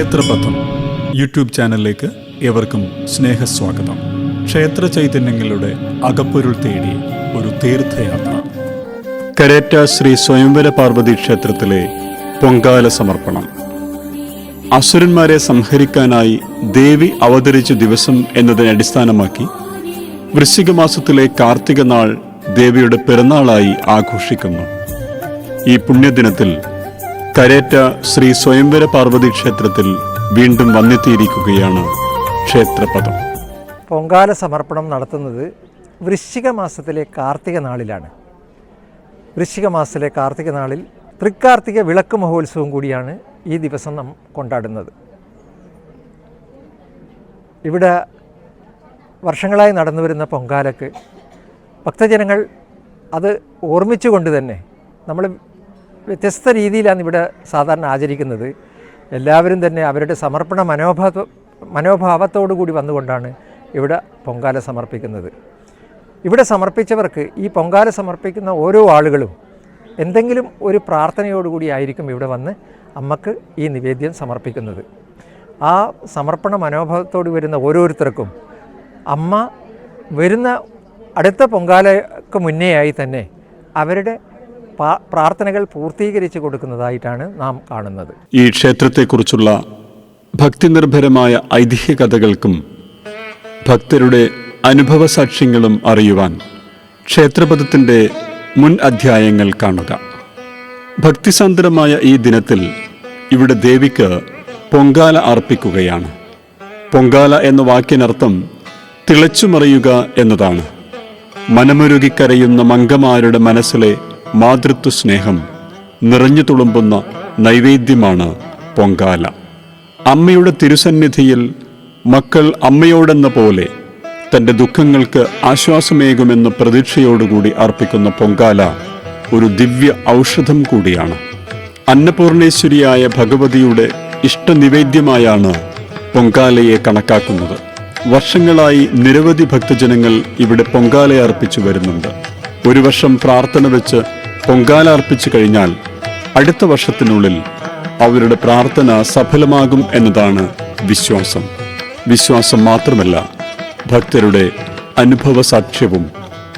ക്ഷേത്രപഥം YouTube ചാനലിലേക്ക് ഏവർക്കും സ്നേഹസ്വാഗതം. ക്ഷേത്ര ചൈതന്യങ്ങളുടെ അകപ്പൊരുൾ തേടി ഒരു തീർത്ഥയാത്ര. കരേറ്റ ശ്രീ സ്വയംവര പാർവതി ക്ഷേത്രത്തിലെ പൊങ്കാല സമർപ്പണം. അസുരന്മാരെ സംഹരിക്കാനായി ദേവി അവതരിച്ച ദിവസം എന്നതിനെ അടിസ്ഥാനമാക്കി വൃശ്ചിക മാസത്തിലെ കാർത്തിക നാൾ ദേവിയുടെ പിറന്നാളായി ആഘോഷിക്കുന്നു. ഈ പുണ്യദിനത്തിൽ കരേറ്റ ശ്രീ സ്വയംവര പാർവതി ക്ഷേത്രത്തിൽ വീണ്ടും വന്നെത്തിയിരിക്കുകയാണ് ക്ഷേത്രപദം. പൊങ്കാല സമർപ്പണം നടത്തുന്നത് വൃശ്ചിക മാസത്തിലെ കാർത്തിക നാളിലാണ്. വൃശ്ചിക മാസത്തിലെ കാർത്തിക നാളിൽ തൃക്കാർത്തിക വിളക്ക് മഹോത്സവം കൂടിയാണ് ഈ ദിവസം നാം കൊണ്ടാടുന്നത്. ഇവിടെ വർഷങ്ങളായി നടന്നു വരുന്ന പൊങ്കാലക്ക് ഭക്തജനങ്ങൾ അത് ഓർമ്മിച്ചുകൊണ്ട് തന്നെ നമ്മൾ വ്യത്യസ്ത രീതിയിലാണ് ഇവിടെ സാധാരണ ആചരിക്കുന്നത്. എല്ലാവരും തന്നെ അവരുടെ സമർപ്പണ മനോഭാവ മനോഭാവത്തോടു കൂടി വന്നുകൊണ്ടാണ് ഇവിടെ പൊങ്കാല സമർപ്പിക്കുന്നത്. ഇവിടെ സമർപ്പിച്ചവർക്ക് ഈ പൊങ്കാല സമർപ്പിക്കുന്ന ഓരോ ആളുകളും എന്തെങ്കിലും ഒരു പ്രാർത്ഥനയോടുകൂടി ആയിരിക്കും ഇവിടെ വന്ന് അമ്മയ്ക്ക് ഈ നിവേദ്യം സമർപ്പിക്കുന്നത്. ആ സമർപ്പണ മനോഭാവത്തോട് വരുന്ന ഓരോരുത്തർക്കും അമ്മ വരുന്ന അടുത്ത പൊങ്കാലക്ക് മുന്നേയായി തന്നെ അവരുടെ പ്രാർത്ഥനകൾ പൂർത്തീകരിച്ച് കൊടുക്കുന്നതായിട്ടാണ് നാം കാണുന്നത്. ഈ ക്ഷേത്രത്തെക്കുറിച്ചുള്ള ഭക്തിനിർഭരമായ ഐതിഹ്യ കഥകൾക്കും ഭക്തരുടെ അനുഭവ സാക്ഷ്യങ്ങളും അറിയുവാൻ ക്ഷേത്രപഥത്തിന്റെ മുൻ അധ്യായങ്ങൾ കാണുക. ഭക്തിസാന്ദ്രമായ ഈ ദിനത്തിൽ ഇവിടെ ദേവിക്ക് പൊങ്കാല അർപ്പിക്കുകയാണ്. പൊങ്കാല എന്ന വാക്കിനർത്ഥം തിളച്ചുമറിയുക എന്നതാണ്. മനമുരുകിക്കരയുന്ന മംഗമാരുടെ മനസ്സിലെ മാതൃത്വ സ്നേഹം നിറഞ്ഞു തുളുമ്പുന്ന നൈവേദ്യമാണ് പൊങ്കാല. അമ്മയുടെ തിരുസന്നിധിയിൽ മക്കൾ അമ്മയോടെന്ന പോലെ തന്റെ ദുഃഖങ്ങൾക്ക് ആശ്വാസമേകുമെന്ന പ്രതീക്ഷയോടുകൂടി അർപ്പിക്കുന്ന പൊങ്കാല ഒരു ദിവ്യ ഔഷധം കൂടിയാണ്. അന്നപൂർണേശ്വരിയായ ഭഗവതിയുടെ ഇഷ്ടനിവേദ്യമായാണ് പൊങ്കാലയെ കണക്കാക്കുന്നത്. വർഷങ്ങളായി നിരവധി ഭക്തജനങ്ങൾ ഇവിടെ പൊങ്കാല അർപ്പിച്ചു വരുന്നുണ്ട്. ഒരു വർഷം പ്രാർത്ഥന വെച്ച് പൊങ്കാല അർപ്പിച്ചു കഴിഞ്ഞാൽ അടുത്ത വർഷത്തിനുള്ളിൽ അവരുടെ പ്രാർത്ഥന സഫലമാകും എന്നതാണ് വിശ്വാസം. വിശ്വാസം മാത്രമല്ല ഭക്തരുടെ അനുഭവ സാക്ഷ്യവും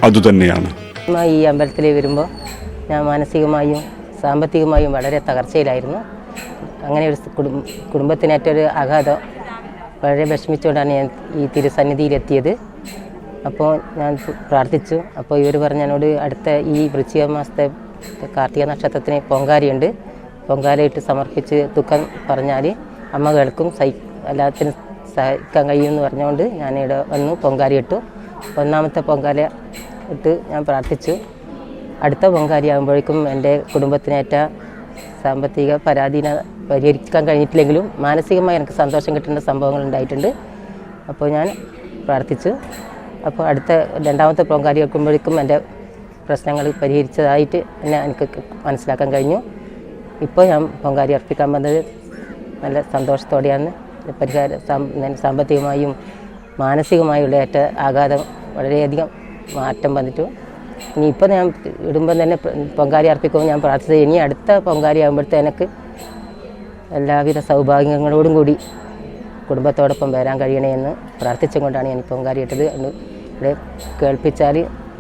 അതുതന്നെയാണ്. ഈ അമ്പലത്തിൽ വരുമ്പോൾ ഞാൻ മാനസികമായും സാമ്പത്തികമായും വളരെ തകർച്ചയിലായിരുന്നു. അങ്ങനെ ഒരു കുടും കുടുംബത്തിനേറ്റൊരു ആഘാതം വളരെ വിഷമിച്ചുകൊണ്ടാണ് ഞാൻ ഈ തിരുസന്നിധിയിലെത്തിയത്. അപ്പോൾ ഞാൻ പ്രാർത്ഥിച്ചു. അപ്പോൾ ഇവർ പറഞ്ഞു എന്നോട് അടുത്ത ഈ വൃശ്ചിക മാസത്തെ കാർത്തിക നക്ഷത്രത്തിന് പൊങ്കാലയുണ്ട്. പൊങ്കാലയിട്ട് സമർപ്പിച്ച് ദുഃഖം പറഞ്ഞാൽ അമ്മ കേൾക്കും. സഹി എല്ലാത്തിനും സഹിക്കാൻ കഴിയുമെന്ന് പറഞ്ഞുകൊണ്ട് ഞാൻ ഇവിടെ വന്നു പൊങ്കാലി ഇട്ടു ഒന്നാമത്തെ പൊങ്കാല ഇട്ട് ഞാൻ പ്രാർത്ഥിച്ചു. അടുത്ത പൊങ്കാലയാകുമ്പോഴേക്കും എന്റെ കുടുംബത്തിനേറ്റ സാമ്പത്തിക പരാധീന പരിഹരിക്കാൻ കഴിഞ്ഞിട്ടില്ലെങ്കിലും മാനസികമായി എനിക്ക് സന്തോഷം കിട്ടേണ്ട സംഭവങ്ങൾ ഉണ്ടായിട്ടുണ്ട്. അപ്പോൾ ഞാൻ പ്രാർത്ഥിച്ചു. അപ്പോൾ അടുത്ത രണ്ടാമത്തെ പ്രോഗ്രാം വെക്കുമ്പോഴേക്കും എന്റെ പ്രശ്നങ്ങൾ പരിഹരിച്ചതായിട്ട് എന്നെ എനിക്ക് മനസ്സിലാക്കാൻ കഴിഞ്ഞു. ഇപ്പോൾ ഞാൻ പൊങ്കാരി അർപ്പിക്കാൻ വന്നത് നല്ല സന്തോഷത്തോടെയാണ്. പരിഹാര സാമ്പത്തികമായും മാനസികമായുള്ള ഏറ്റ ആഘാതം വളരെയധികം മാറ്റം വന്നിട്ടു. ഇനി ഇപ്പം ഞാൻ ഇടുമ്പം തന്നെ പൊങ്കാരി അർപ്പിക്കുമ്പോൾ ഞാൻ പ്രാർത്ഥിച്ചത് ഇനി അടുത്ത പൊങ്കാരി ആകുമ്പോഴത്തെ എനിക്ക് എല്ലാവിധ സൗഭാഗ്യങ്ങളോടും കൂടി കുടുംബത്തോടൊപ്പം വരാൻ കഴിയണേ എന്ന് പ്രാർത്ഥിച്ചുകൊണ്ടാണ് ഞാൻ പൊങ്കാരി ഇട്ടത് ഇവിടെ കേൾപ്പിച്ചാൽ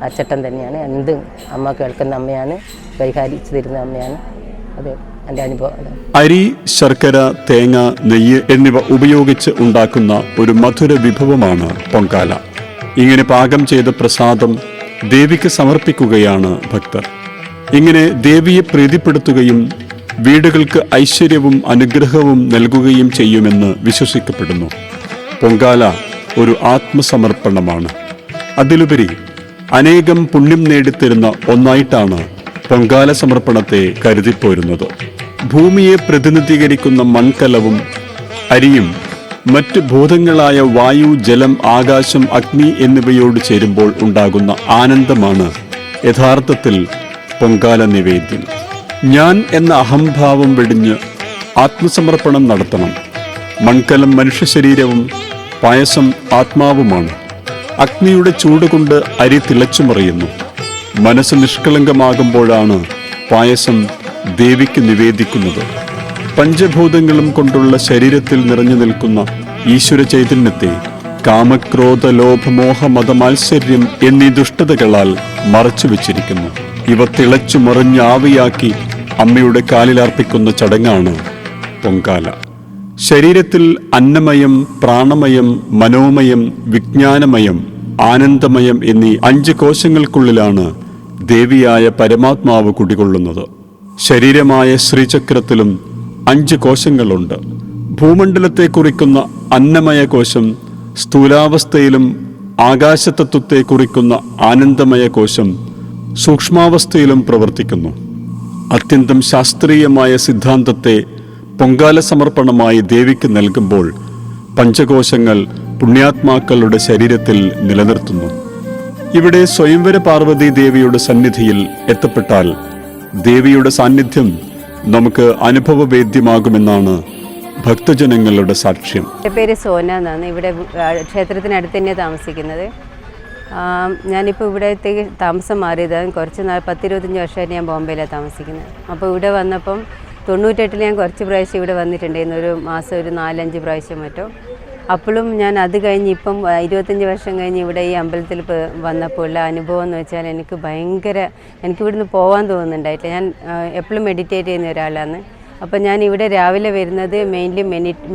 അച്ചട്ടൻ തന്നെയാണ്. എന്ത് അമ്മ കേൾക്കുന്ന അമ്മയാണ് പരിഹാരിച്ചു തരുന്ന അമ്മയാണ്. അതെ എന്റെ അനുഭവം അരി ശർക്കര തേങ്ങ നെയ്യ് എന്നിവ ഉപയോഗിച്ച് ഉണ്ടാക്കുന്ന ഒരു മധുര വിഭവമാണ് പൊങ്കാല. ഇങ്ങനെ പാകം ചെയ്ത പ്രസാദം ദേവിക്ക് സമർപ്പിക്കുകയാണ് ഭക്തർ. ഇങ്ങനെ ദേവിയെ പ്രീതിപ്പെടുത്തുകയും വീടുകൾക്ക് ഐശ്വര്യവും അനുഗ്രഹവും നൽകുകയും ചെയ്യുമെന്ന് വിശ്വസിക്കപ്പെടുന്നു. പൊങ്കാല ഒരു ആത്മസമർപ്പണമാണ്. അതിലുപരി അനേകം പുണ്യം നേടിത്തരുന്ന ഒന്നായിട്ടാണ് പൊങ്കാല സമർപ്പണത്തെ കരുതിപ്പോരുന്നത്. ഭൂമിയെ പ്രതിനിധീകരിക്കുന്ന മൺകലവും അരിയും മറ്റ് ഭൂതങ്ങളായ വായു ജലം ആകാശം അഗ്നി എന്നിവയോട് ചേരുമ്പോൾ ഉണ്ടാകുന്ന ആനന്ദമാണ് യഥാർത്ഥത്തിൽ പൊങ്കാല നിവേദ്യം. ഞാൻ എന്ന അഹംഭാവം വെടിഞ്ഞ് ആത്മസമർപ്പണം നടത്തണം. മൺകലം മനുഷ്യ ശരീരവും പായസം ആത്മാവുമാണ്. അഗ്നിയുടെ ചൂട് കൊണ്ട് അരി തിളച്ചുമറിയുന്നു. മനസ്സ് നിഷ്കളങ്കമാകുമ്പോഴാണ് പായസം ദേവിക്ക് നിവേദിക്കുന്നത്. പഞ്ചഭൂതങ്ങളും കൊണ്ടുള്ള ശരീരത്തിൽ നിറഞ്ഞു നിൽക്കുന്ന ഈശ്വര ചൈതന്യത്തെ കാമക്രോധ ലോഭമോഹ മതമാത്സര്യം എന്നീ ദുഷ്ടതകളാൽ മറച്ചു വച്ചിരിക്കുന്നു ഇവ തിളച്ചു മറിഞ്ഞ് ആവിയാക്കി അമ്മയുടെ കാലിലർപ്പിക്കുന്ന ചടങ്ങാണ് പൊങ്കാല. ശരീരത്തിൽ അന്നമയം പ്രാണമയം മനോമയം വിജ്ഞാനമയം ആനന്ദമയം എന്നീ അഞ്ച് കോശങ്ങൾക്കുള്ളിലാണ് ദേവിയായ പരമാത്മാവ് കുടികൊള്ളുന്നത്. ശരീരമായ ശ്രീചക്രത്തിലും അഞ്ച് കോശങ്ങളുണ്ട്. ഭൂമണ്ഡലത്തെ കുറിക്കുന്ന അന്നമയ കോശം സ്ഥൂലാവസ്ഥയിലും ആകാശതത്വത്തെ കുറിക്കുന്ന ആനന്ദമയ കോശം സൂക്ഷ്മാവസ്ഥയിലും പ്രവർത്തിക്കുന്നു. അത്യന്തം ശാസ്ത്രീയമായ സിദ്ധാന്തത്തെ പൊങ്കാല സമർപ്പണമായി ദേവിക്ക് നൽകുമ്പോൾ പഞ്ചകോശങ്ങൾ പുണ്യാത്മാക്കളുടെ ശരീരത്തിൽ നിലനിർത്തുന്നു. ഇവിടെ സ്വയംവര പാർവതി ദേവിയുടെ സന്നിധിയിൽ എത്തപ്പെട്ടാൽ ദേവിയുടെ സാന്നിധ്യം നമുക്ക് അനുഭവവേദ്യമാകുമെന്നാണ് ഭക്തജനങ്ങളുടെ സാക്ഷ്യം. എന്റെ പേര് സോന എന്നാണ്. ഇവിടെ ക്ഷേത്രത്തിനടുത്ത് തന്നെ താമസിക്കുന്നത്. ഞാനിപ്പോൾ ഇവിടത്തേക്ക് താമസം മാറിയത്. കുറച്ച് നാൾ പത്തിരുപത്തഞ്ച് വർഷമായിട്ട് ഞാൻ ബോംബെയിലാണ് താമസിക്കുന്നത്. അപ്പോൾ ഇവിടെ വന്നപ്പം തൊണ്ണൂറ്റെട്ടിൽ ഞാൻ കുറച്ച് പ്രാവശ്യം ഇവിടെ വന്നിട്ടുണ്ടായിരുന്നു. ഒരു മാസം ഒരു നാലഞ്ച് പ്രാവശ്യം മറ്റോ. അപ്പോഴും ഞാൻ അത് കഴിഞ്ഞ് ഇപ്പം ഇരുപത്തഞ്ച് വർഷം കഴിഞ്ഞ് ഇവിടെ ഈ അമ്പലത്തിൽ വന്നപ്പോൾ ഉള്ള അനുഭവം എന്ന് വെച്ചാൽ എനിക്ക് ഭയങ്കര എനിക്ക് ഇവിടുന്ന് പോകാൻ തോന്നുന്നുണ്ടായിട്ടില്ല. ഞാൻ എപ്പോഴും മെഡിറ്റേറ്റ് ചെയ്യുന്ന ഒരാളാണ്. അപ്പോൾ ഞാൻ ഇവിടെ രാവിലെ വരുന്നത് മെയിൻലി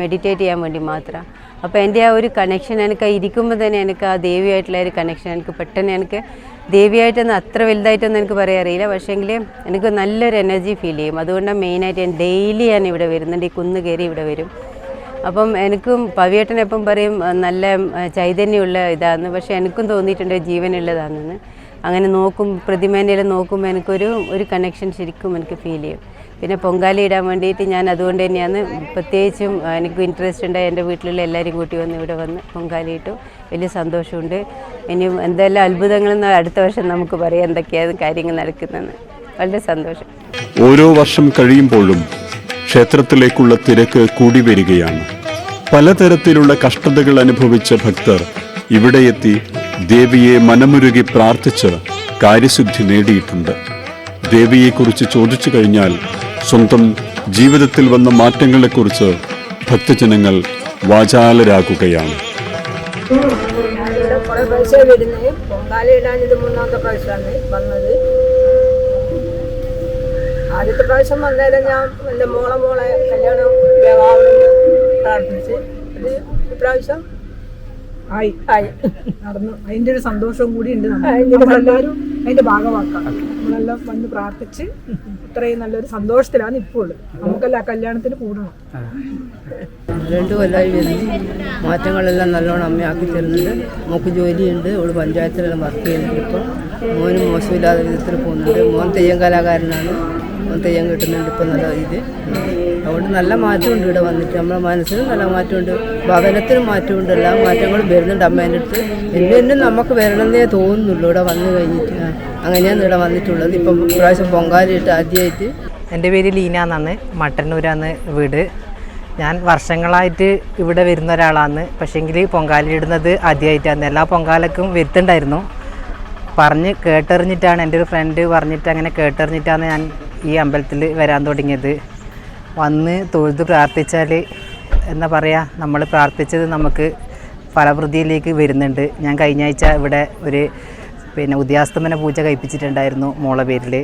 മെഡിറ്റേറ്റ് ചെയ്യാൻ വേണ്ടി മാത്രമാണ് അപ്പോൾ എന്റെ ആ ഒരു കണക്ഷൻ എനിക്ക് ഇരിക്കുമ്പോൾ തന്നെ എനിക്ക് ആ ദേവിയായിട്ടുള്ള ഒരു കണക്ഷൻ എനിക്ക് പെട്ടെന്ന് എനിക്ക് ദേവിയായിട്ടൊന്നും അത്ര വലുതായിട്ടൊന്നും എനിക്ക് പറയാൻ അറിയില്ല. പക്ഷേങ്കിൽ എനിക്ക് നല്ലൊരു എനർജി ഫീൽ ചെയ്യും. അതുകൊണ്ടാണ് മെയിനായിട്ട് ഞാൻ ഡെയിലി ഞാൻ ഇവിടെ വരുന്നുണ്ട്. ഈ കുന്ന് കയറി ഇവിടെ വരും. അപ്പം എനിക്കും പവിയേട്ടൻ എപ്പം പറയും നല്ല ചൈതന്യമുള്ള ഇതാന്ന്. പക്ഷെ എനിക്കും തോന്നിയിട്ടുണ്ട് ജീവനുള്ളതാണെന്ന്. അങ്ങനെ നോക്കും പ്രതിമേനയിൽ നോക്കുമ്പോൾ എനിക്കൊരു ഒരു കണക്ഷൻ ശരിക്കും എനിക്ക് ഫീൽ ചെയ്യും. പിന്നെ പൊങ്കാല ഇടാൻ വേണ്ടിയിട്ട് ഞാൻ അതുകൊണ്ട് തന്നെയാണ് പ്രത്യേകിച്ചും എനിക്ക് ഇൻട്രസ്റ്റ് ഉണ്ട്. എന്റെ വീട്ടിലുള്ള എല്ലാവരും കൂട്ടി വന്ന് ഇവിടെ വന്ന് പൊങ്കാലി ഇട്ടു. വലിയ സന്തോഷമുണ്ട്. ഇനിയും എന്തെല്ലാം അത്ഭുതങ്ങളെന്ന് അടുത്ത വർഷം നമുക്ക് പറയാം എന്തൊക്കെയാണ് കാര്യങ്ങൾ നടക്കുന്നതെന്ന്. വളരെ സന്തോഷം. ഓരോ വർഷം കഴിയുമ്പോഴും ക്ഷേത്രത്തിലേക്കുള്ള തിരക്ക് കൂടി വരികയാണ് പലതരത്തിലുള്ള കഷ്ടതകൾ അനുഭവിച്ച ഭക്തർ ഇവിടെയെത്തി ദേവിയെ മനമുരുകി പ്രാർത്ഥിച്ച് കാര്യശുദ്ധി നേടിയിട്ടുണ്ട് ദേവിയെക്കുറിച്ച് ചോദിച്ചു കഴിഞ്ഞാൽ സ്വന്തം ജീവിതത്തിൽ വന്ന മാറ്റങ്ങളെക്കുറിച്ച് ഭക്തജനങ്ങൾ വാചാലരാകുകയാണ് പൊങ്കാല ഇടാൻ ഇത് മൂന്നാമത്തെ പ്രാവശ്യമാണ് വന്നത് ആദ്യത്തെ പ്രാവശ്യം വന്നേരം ഞാൻ എന്റെ മോളെ മോളെ കല്യാണം വേഗാവണമെന്ന് പ്രാർത്ഥിച്ച് ഇപ്രാവശ്യം ആയി. ആയി. നടന്നു. അതിന്റെ ഒരു സന്തോഷവും കൂടി ഉണ്ട് നമ്മളെല്ലാവരും അതിന്റെ ഭാഗമാക്കാം. നമ്മളെല്ലാം വന്ന് പ്രാർത്ഥിച്ച് ഇത്രയും നല്ലൊരു സന്തോഷത്തിലാണ് ഇപ്പോൾ ഉള്ളത്. നമുക്കെല്ലാം ആ കല്യാണത്തിന് കൂടണം. രണ്ടു കൊല്ലമായി വരുന്നു. മാറ്റങ്ങളെല്ലാം നല്ലോണം അമ്മയാക്കി തരുന്നുണ്ട്. നമുക്ക് ജോലിയുണ്ട്. അവൾ പഞ്ചായത്തിലെല്ലാം വർക്ക് ചെയ്യുന്നുണ്ട് ഇപ്പം. മോനും മോശമില്ലാത്ത വിധത്തിൽ പോകുന്നുണ്ട്. മോൻ തെയ്യം കലാകാരനാണ്. തെയ്യം കിട്ടുന്നുണ്ട് ഇപ്പം നല്ല ഇത്. അതുകൊണ്ട് നല്ല മാറ്റമുണ്ട് ഇവിടെ വന്നിട്ട്. നമ്മുടെ മനസ്സിന് നല്ല മാറ്റമുണ്ട്. ഭവനത്തിനും മാറ്റമുണ്ട്. എല്ലാ മാറ്റങ്ങളും വരുന്നുണ്ട് അമ്മേന്റെ അടുത്ത്. എന്നും എന്നും നമുക്ക് വരണമെന്നേ തോന്നുന്നുള്ളൂ ഇവിടെ വന്നു കഴിഞ്ഞിട്ട്. അങ്ങനെയാണ് ഇവിടെ വന്നിട്ടുള്ളത്. ഇപ്പം പ്രാവശ്യം പൊങ്കാലിട്ട് ആദ്യമായിട്ട്. എന്റെ പേര് ലീന എന്നാണ്. മട്ടന്നൂരാണ് വീട്. ഞാൻ വർഷങ്ങളായിട്ട് ഇവിടെ വരുന്ന ഒരാളാണ്. പക്ഷേങ്കിൽ പൊങ്കാലിടുന്നത് ആദ്യമായിട്ടാണ്. എല്ലാ പൊങ്കാലക്കും വരുത്തുണ്ടായിരുന്നു പറഞ്ഞ് കേട്ടറിഞ്ഞിട്ടാണ്. എന്റെ ഒരു ഫ്രണ്ട് പറഞ്ഞിട്ട് അങ്ങനെ കേട്ടറിഞ്ഞിട്ടാണ് ഞാൻ ഈ അമ്പലത്തിൽ വരാൻ തുടങ്ങിയത്. വന്ന് തൊഴുത് പ്രാർത്ഥിച്ചാൽ എന്താ പറയുക നമ്മൾ പ്രാർത്ഥിച്ചത് നമുക്ക് ഫലവൃദ്ധിയിലേക്ക് വരുന്നുണ്ട്. ഞാൻ കഴിഞ്ഞ ആഴ്ച ഇവിടെ ഒരു പിന്നെ ഉദയാസ്തമന പൂജ കഴിപ്പിച്ചിട്ടുണ്ടായിരുന്നു മോളെ പേരിൽ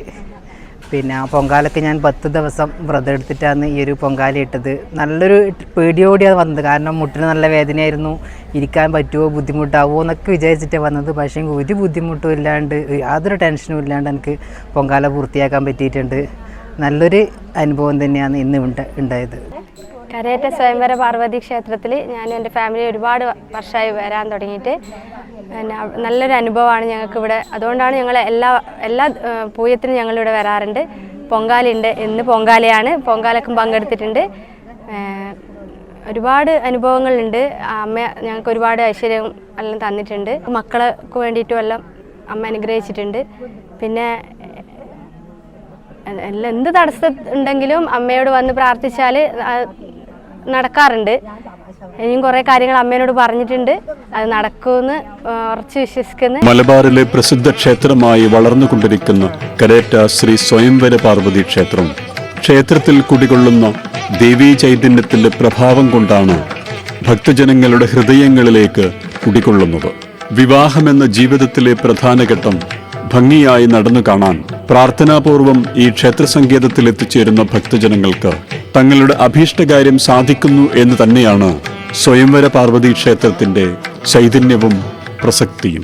പിന്നെ ആ പൊങ്കാലൊക്കെ ഞാൻ പത്ത് ദിവസം വ്രതം എടുത്തിട്ടാണ് ഈ ഒരു പൊങ്കാല ഇട്ടത്. നല്ലൊരു പേടിയോടെയാണ് വന്നത്. കാരണം മുട്ടിന് നല്ല വേദനയായിരുന്നു. ഇരിക്കാൻ പറ്റുമോ ബുദ്ധിമുട്ടാവോ എന്നൊക്കെ വിചാരിച്ചിട്ടാണ് വന്നത്. പക്ഷേ ഒരു ബുദ്ധിമുട്ടും ഇല്ലാണ്ട് യാതൊരു ടെൻഷനും ഇല്ലാണ്ട് എനിക്ക് പൊങ്കാല പൂർത്തിയാക്കാൻ പറ്റിയിട്ടുണ്ട്. നല്ലൊരു അനുഭവം തന്നെയാണ് ഇന്ന് ഉണ്ട- ഉണ്ടായത് കരയേറ്റ സ്വയംവര പാർവതി ക്ഷേത്രത്തിൽ ഞാൻ എന്റെ ഫാമിലി ഒരുപാട് വർഷമായി വരാൻ തുടങ്ങിയിട്ട്. നല്ലൊരു അനുഭവമാണ് ഞങ്ങൾക്ക് ഇവിടെ അതുകൊണ്ടാണ് ഞങ്ങൾ എല്ലാ എല്ലാ പൂയത്തിനും ഞങ്ങളിവിടെ വരാറുണ്ട്. പൊങ്കാലയുണ്ട്. ഇന്ന് പൊങ്കാലയാണ്. പൊങ്കാലക്കും പങ്കെടുത്തിട്ടുണ്ട്. ഒരുപാട് അനുഭവങ്ങളുണ്ട്. അമ്മ ഞങ്ങൾക്ക് ഒരുപാട് ഐശ്വര്യം എല്ലാം തന്നിട്ടുണ്ട്. മക്കൾക്ക് വേണ്ടിയിട്ടും എല്ലാം അമ്മ അനുഗ്രഹിച്ചിട്ടുണ്ട്. പിന്നെ എല്ലാം എന്ത് തടസ്സം ഉണ്ടെങ്കിലും അമ്മയോട് വന്ന് പ്രാർത്ഥിച്ചാൽ നടക്കാറുണ്ട്. ഇനിയും കുറെ കാര്യങ്ങൾ അമ്മേനോട് പറഞ്ഞിട്ടുണ്ട്. അത് നടക്കുമെന്ന് ഉറച്ചു വിശ്വസിക്കുന്നു. മലബാറിലെ പ്രസിദ്ധ ക്ഷേത്രമായി വളർന്നുകൊണ്ടിരിക്കുന്ന കരേറ്റ ശ്രീ സ്വയംവര പാർവതി ക്ഷേത്രം. ക്ഷേത്രത്തിൽ കുടികൊള്ളുന്ന ദേവീ ചൈതന്യത്തിന്റെ പ്രഭാവം കൊണ്ടാണ് ഭക്തജനങ്ങളുടെ ഹൃദയങ്ങളിലേക്ക് കുടികൊള്ളുന്നത്. വിവാഹമെന്ന ജീവിതത്തിലെ പ്രധാന ഘട്ടം ഭംഗിയായി നടന്നു കാണാൻ പ്രാർത്ഥനാപൂർവം ഈ ക്ഷേത്ര സങ്കേതത്തിൽ എത്തിച്ചേരുന്ന ഭക്തജനങ്ങൾക്ക് തങ്ങളുടെ അഭീഷ്ടകാര്യം സാധിക്കുന്നു എന്ന് തന്നെയാണ് സ്വയംവര പാർവതി ക്ഷേത്രത്തിന്റെ ചൈതന്യവും പ്രസക്തിയും.